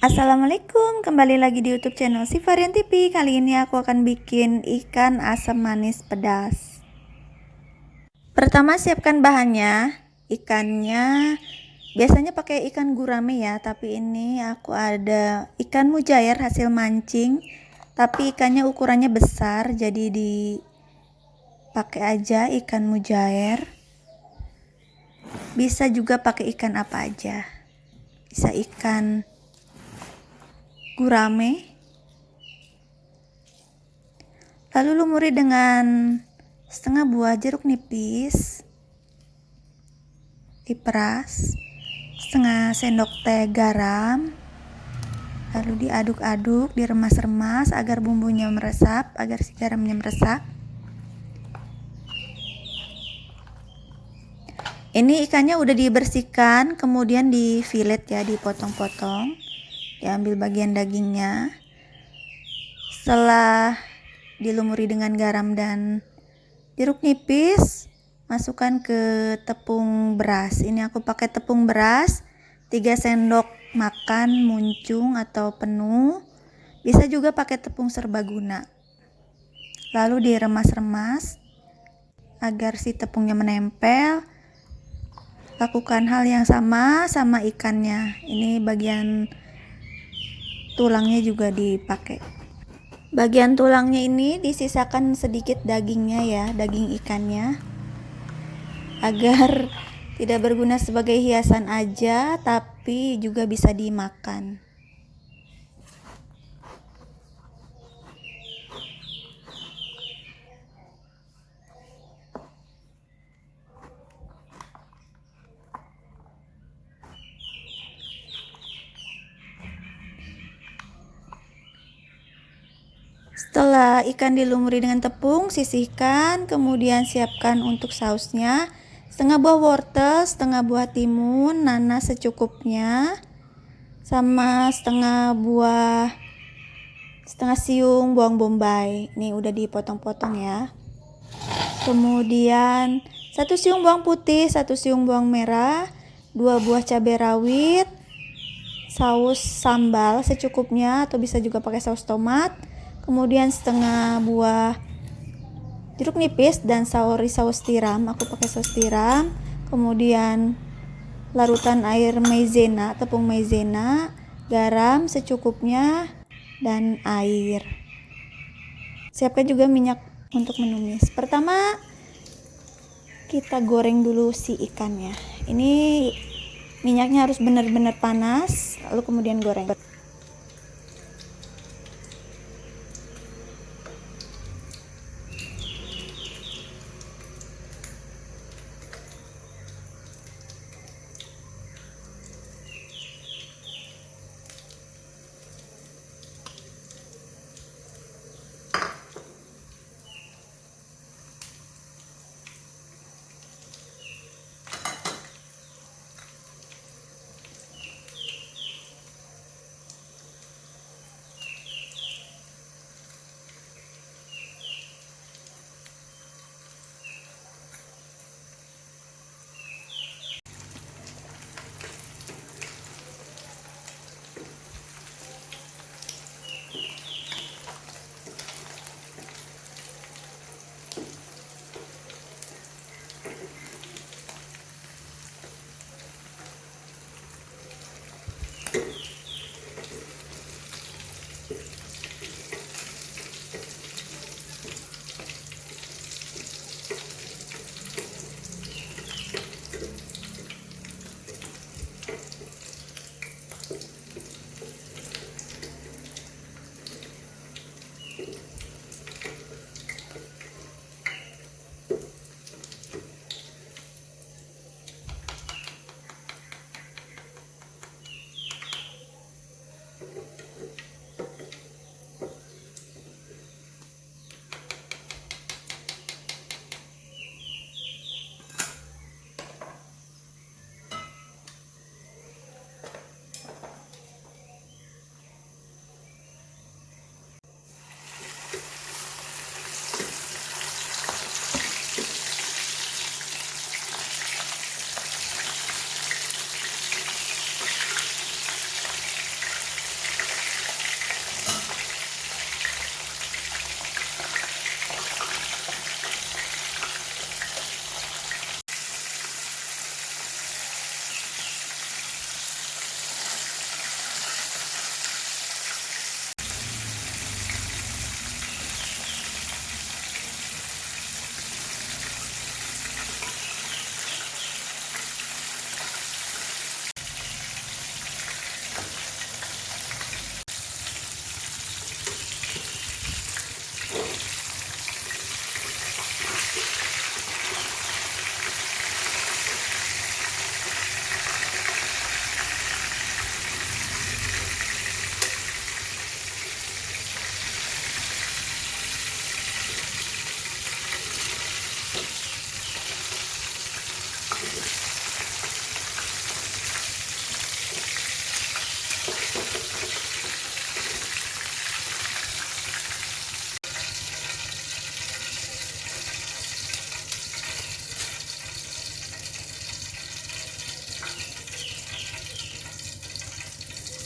Assalamualaikum, kembali lagi di YouTube channel Si Varian TV. Kali ini aku akan bikin ikan asam manis pedas. Pertama siapkan bahannya. Ikannya biasanya pakai ikan gurame ya, tapi ini aku ada ikan mujair hasil mancing. Tapi ikannya ukurannya besar, jadi dipakai aja ikan mujair. Bisa juga pakai ikan apa aja. Bisa ikan gurame. Lalu lumuri dengan setengah buah jeruk nipis. Diperas. Setengah sendok teh garam. Lalu diaduk-aduk, diremas-remas agar bumbunya meresap, agar si garamnya meresap. Ini ikannya udah dibersihkan, kemudian di fillet ya, dipotong-potong diambil bagian dagingnya. Setelah dilumuri dengan garam dan jeruk nipis masukkan ke tepung beras. Ini aku pakai tepung beras 3 sendok makan muncung atau penuh. Bisa juga pakai tepung serbaguna. Lalu diremas-remas agar si tepungnya menempel. Lakukan hal yang sama sama ikannya. Ini bagian tulangnya juga dipakai. Bagian tulangnya ini disisakan sedikit dagingnya ya daging ikannya. Agar tidak berguna sebagai hiasan aja tapi juga bisa dimakan Setelah ikan dilumuri dengan tepung, sisihkan, kemudian siapkan untuk sausnya. Setengah buah wortel, setengah buah timun, nanas secukupnya, sama setengah buah setengah siung bawang bombay. Ini udah dipotong-potong ya. Kemudian satu siung bawang putih, satu siung bawang merah, dua buah cabai rawit, saus sambal secukupnya atau bisa juga pakai saus tomat kemudian setengah buah jeruk nipis dan sauri saus tiram. Aku pakai saus tiram. Kemudian larutan air maizena tepung maizena garam secukupnya dan air. Siapkan juga minyak untuk menumis. Pertama kita goreng dulu si ikannya. Ini minyaknya harus benar-benar panas lalu kemudian goreng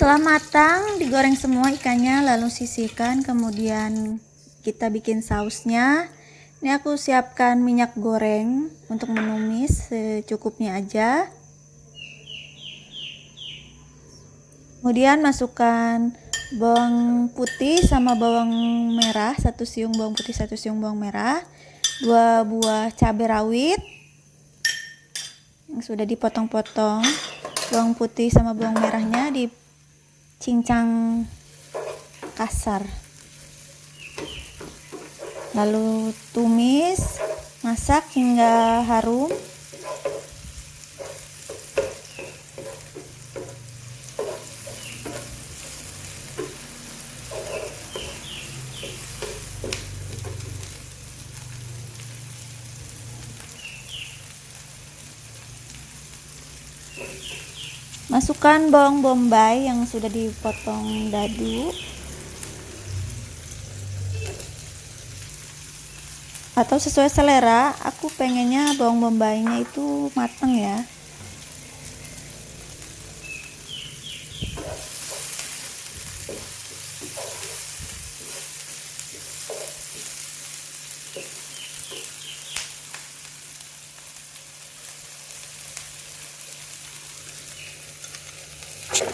Setelah matang, digoreng semua ikannya, lalu sisihkan, kemudian kita bikin sausnya. Ini aku siapkan minyak goreng untuk menumis secukupnya aja. Kemudian masukkan bawang putih sama bawang merah, satu siung bawang putih, satu siung bawang merah, dua buah cabai rawit yang sudah dipotong-potong, bawang putih sama bawang merahnya dicincang kasar. Lalu tumis, masak hingga harum. Masukkan bawang bombay yang sudah dipotong dadu. Atau sesuai selera, aku pengennya bawang bombaynya itu mateng ya.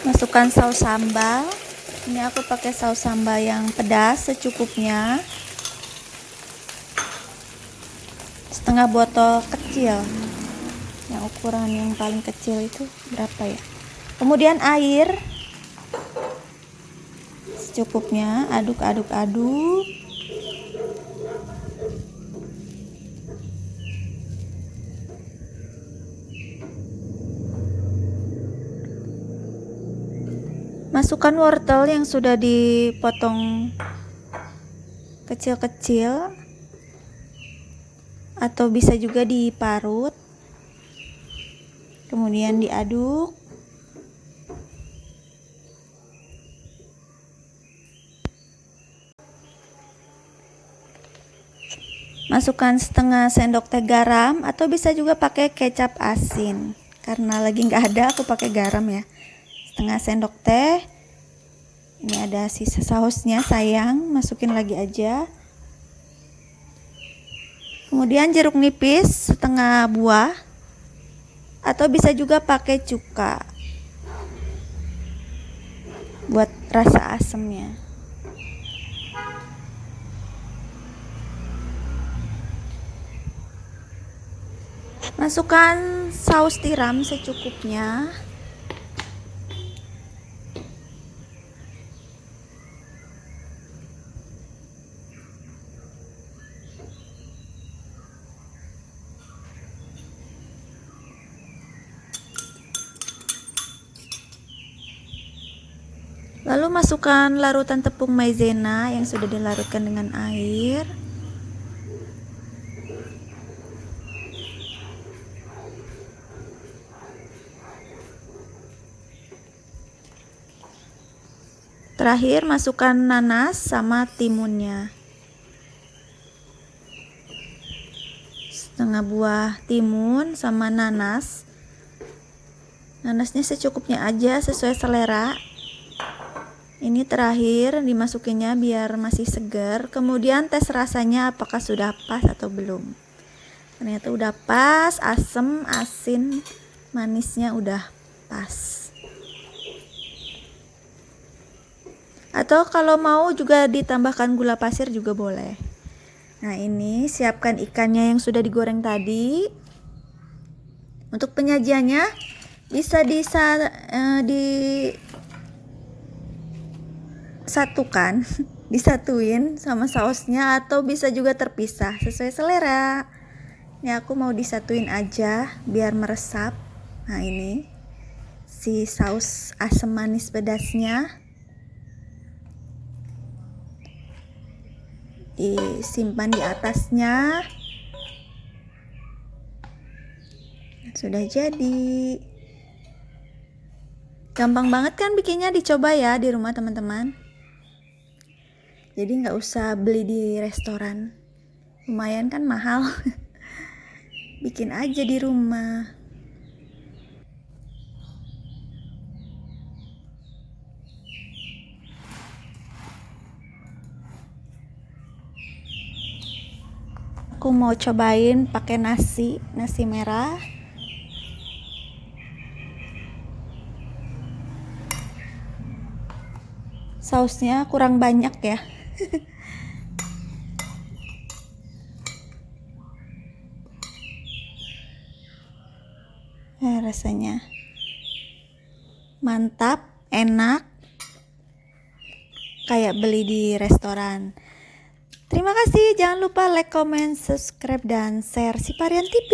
Masukkan saus sambal. Ini aku pakai saus sambal yang pedas secukupnya. Setengah botol kecil. Yang ukuran yang paling kecil itu berapa ya? Kemudian air. Secukupnya aduk aduk aduk Masukkan wortel yang sudah dipotong kecil-kecil atau bisa juga diparut. Kemudian diaduk. Masukkan setengah sendok teh garam atau bisa juga pakai kecap asin. Karena lagi nggak ada, aku pakai garam ya setengah sendok teh. Ini ada sisa sausnya sayang. Masukin lagi aja. Kemudian jeruk nipis setengah buah. Atau bisa juga pakai cuka. Buat rasa asemnya. Masukkan saus tiram secukupnya Lalu masukkan larutan tepung maizena yang sudah dilarutkan dengan air. Terakhir masukkan nanas sama timunnya. Setengah buah timun sama nanas. Nanasnya secukupnya aja sesuai selera ini terakhir dimasukinya biar masih segar. Kemudian tes rasanya apakah sudah pas atau belum. Ternyata udah pas asem asin manisnya udah pas. Atau kalau mau juga ditambahkan gula pasir juga boleh. Nah ini siapkan ikannya yang sudah digoreng tadi. Untuk penyajiannya bisa disa, uh, di satukan disatuin sama sausnya atau bisa juga terpisah sesuai selera. Ini aku mau disatuin aja biar meresap. Nah ini si saus asam manis pedasnya. Disimpan di atasnya. Sudah jadi. Gampang banget kan bikinnya? Dicoba ya di rumah teman-teman jadi nggak usah beli di restoran. Lumayan kan mahal. Bikin aja di rumah. Aku mau cobain pakai nasi nasi merah. Sausnya kurang banyak ya nah, rasanya mantap, enak. Kayak beli di restoran. Terima kasih, jangan lupa like, comment, subscribe, dan share si Parian TV.